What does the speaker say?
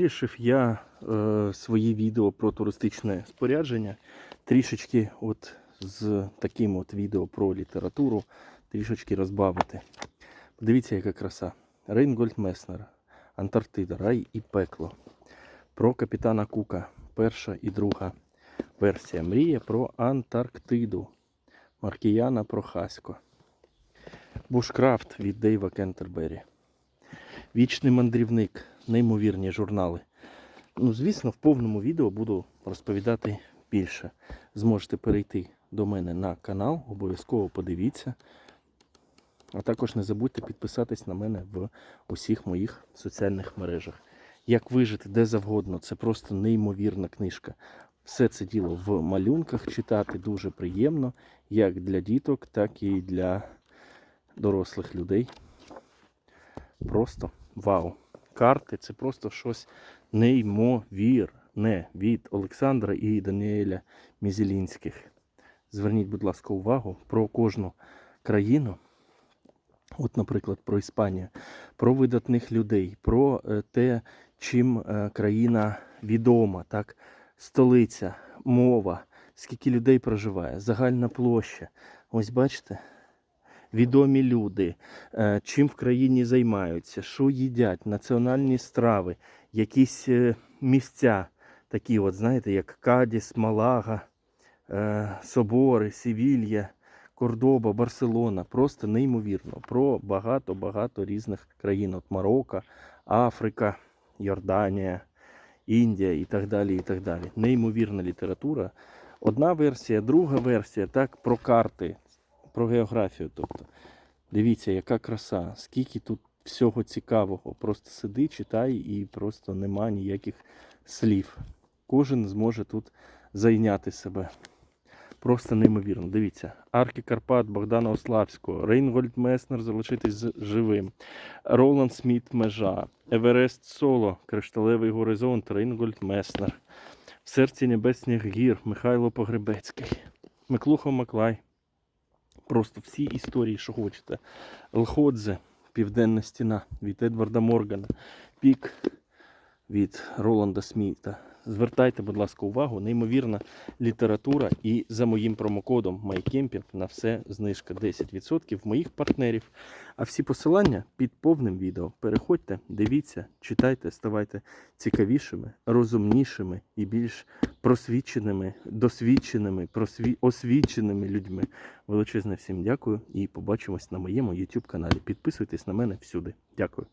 Вирішив я е, свої відео про туристичне спорядження трішечки от з таким от відео про літературу трішечки розбавити. Подивіться, яка краса. Рейнгольд Меснер, Антарктида, Рай і пекло. Про капітана Кука. Перша і друга версія. Мрія про Антарктиду. Маркіяна Прохасько. Бушкрафт від Дейва Кентербері. Вічний мандрівник, неймовірні журнали. Ну, звісно, в повному відео буду розповідати більше. Зможете перейти до мене на канал, обов'язково подивіться. А також не забудьте підписатись на мене в усіх моїх соціальних мережах. Як вижити де завгодно, це просто неймовірна книжка. Все це діло в малюнках читати дуже приємно, як для діток, так і для дорослих людей. Просто вау. Карти це просто щось неймовірне від Олександра і Даніеля Мізелінських. Зверніть, будь ласка, увагу про кожну країну. От, наприклад, про Іспанію, про видатних людей, про е, те, чим е, країна відома, так? столиця, мова, скільки людей проживає, загальна площа. Ось бачите, відомі люди, е, чим в країні займаються, що їдять, національні страви, якісь е, місця, такі, от, знаєте, як Кадіс, Малага, е, Собори, Севілья. Кордоба, Барселона, просто неймовірно. Про багато-багато різних країн. От Марокко, Африка, Йорданія, Індія і так далі. і так далі. Неймовірна література. Одна версія, друга версія, так, про карти, про географію. Тобто, дивіться, яка краса, скільки тут всього цікавого. Просто сиди, читай і просто нема ніяких слів. Кожен зможе тут зайняти себе. Просто неймовірно. Дивіться. Арки Карпат Богдана Ославського, Рейнгольд Меснер залишитись живим, Роланд Сміт Межа, Еверест Соло, Кришталевий горизонт, Рейнгольд Меснер, В серці небесних гір Михайло Погребецький, Миклухо Маклай. Просто всі історії, що хочете. Лходзе, Південна стіна від Едварда Моргана, Пік від Роланда Сміта. Звертайте, будь ласка, увагу, неймовірна література і за моїм промокодом MyCamping на все знижка 10% моїх партнерів. А всі посилання під повним відео. Переходьте, дивіться, читайте, ставайте цікавішими, розумнішими і більш просвіченими, досвідченими, просві... освіченими людьми. Величезне всім дякую і побачимось на моєму YouTube каналі. Підписуйтесь на мене всюди. Дякую.